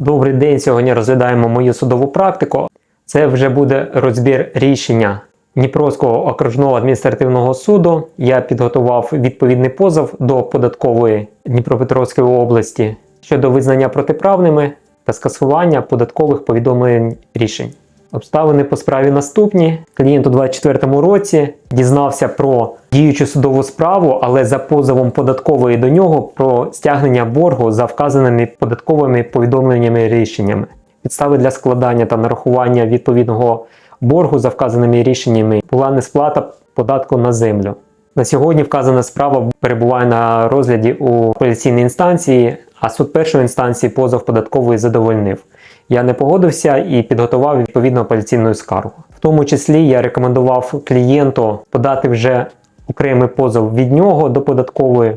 Добрий день. Сьогодні розглядаємо мою судову практику. Це вже буде розбір рішення Дніпровського окружного адміністративного суду. Я підготував відповідний позов до податкової Дніпропетровської області щодо визнання протиправними та скасування податкових повідомлень рішень. Обставини по справі наступні. Клієнт у 2024 році дізнався про діючу судову справу, але за позовом податкової до нього про стягнення боргу за вказаними податковими повідомленнями рішеннями. Підстави для складання та нарахування відповідного боргу за вказаними рішеннями була несплата податку на землю. На сьогодні вказана справа перебуває на розгляді у апеляційній інстанції, а суд першої інстанції позов податкової задовольнив. Я не погодився і підготував відповідну апеляційну скаргу. В тому числі я рекомендував клієнту подати вже окремий позов від нього до податкової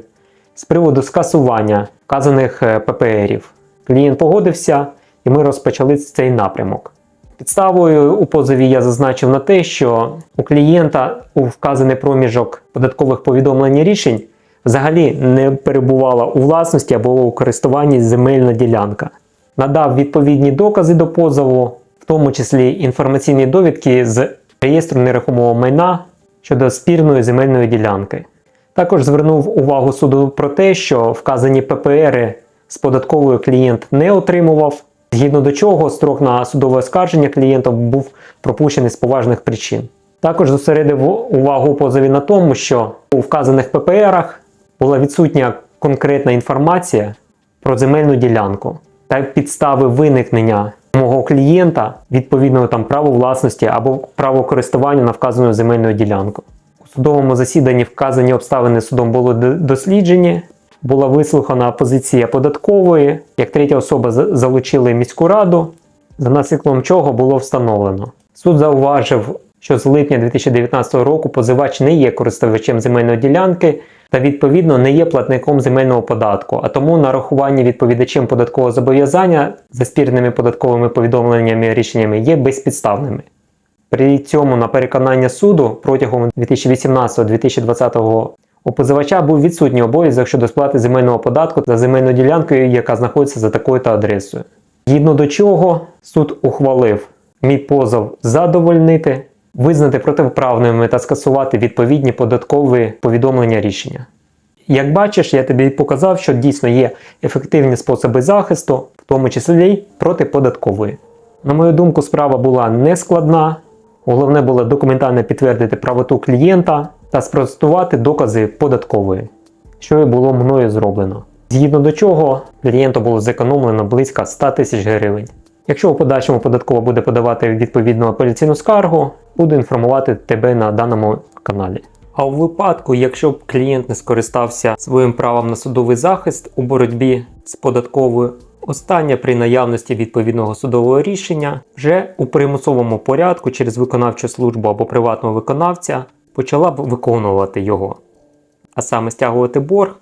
з приводу скасування вказаних е, ППРів. Клієнт погодився, і ми розпочали цей напрямок. Підставою у позові я зазначив на те, що у клієнта у вказаний проміжок податкових повідомлень і рішень взагалі не перебувала у власності або у користуванні земельна ділянка. Надав відповідні докази до позову, в тому числі інформаційні довідки з реєстру нерухомого майна щодо спірної земельної ділянки. Також звернув увагу суду про те, що вказані ППРи з податковою клієнт не отримував, згідно до чого строк на судове оскарження клієнта був пропущений з поважних причин. Також зосередив увагу позові на тому, що у вказаних ППРах була відсутня конкретна інформація про земельну ділянку та підстави виникнення мого клієнта відповідного там праву власності або право користування на вказану земельну ділянку. У судовому засіданні вказані обставини судом були досліджені. Була вислухана позиція податкової, як третя особа за- залучили міську раду, за наслідком чого було встановлено. Суд зауважив, що з липня 2019 року позивач не є користувачем земельної ділянки та відповідно не є платником земельного податку, а тому нарахування відповідачем податкового зобов'язання за спірними податковими повідомленнями і рішеннями є безпідставними. При цьому на переконання суду протягом 2018-2020 року у позивача був відсутній обов'язок щодо сплати земельного податку за земельну ділянку, яка знаходиться за такою-то адресою. Згідно до чого суд ухвалив мій позов задовольнити, визнати протиправними та скасувати відповідні податкові повідомлення рішення. Як бачиш, я тобі показав, що дійсно є ефективні способи захисту, в тому числі й протиподаткової. На мою думку, справа була нескладна. Головне було документально підтвердити правоту клієнта та спростувати докази податкової, що і було мною зроблено. Згідно до чого клієнту було зекономлено близько 100 тисяч гривень. Якщо у подальшому податкова буде подавати відповідну апеляційну скаргу, буду інформувати тебе на даному каналі. А у випадку, якщо б клієнт не скористався своїм правом на судовий захист у боротьбі з податковою, остання при наявності відповідного судового рішення вже у примусовому порядку через виконавчу службу або приватного виконавця почала б виконувати його, а саме стягувати борг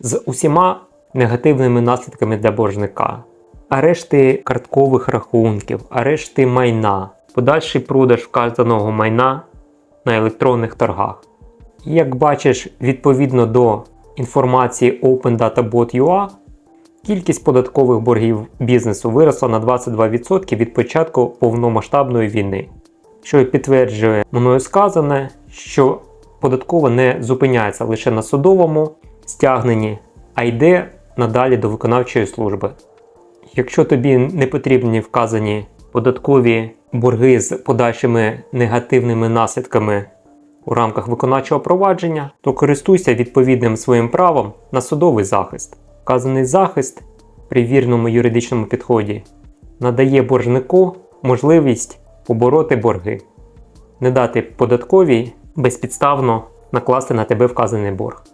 з усіма негативними наслідками для боржника. Арешти карткових рахунків, арешти майна, подальший продаж вказаного майна на електронних торгах. Як бачиш, відповідно до інформації OpenDataBot.ua, кількість податкових боргів бізнесу виросла на 22% від початку повномасштабної війни, що підтверджує мною сказане, що податкова не зупиняється лише на судовому стягненні, а йде надалі до виконавчої служби. Якщо тобі не потрібні вказані податкові борги з подальшими негативними наслідками у рамках виконавчого провадження, то користуйся відповідним своїм правом на судовий захист. Вказаний захист при вірному юридичному підході надає боржнику можливість побороти борги, не дати податковій безпідставно накласти на тебе вказаний борг.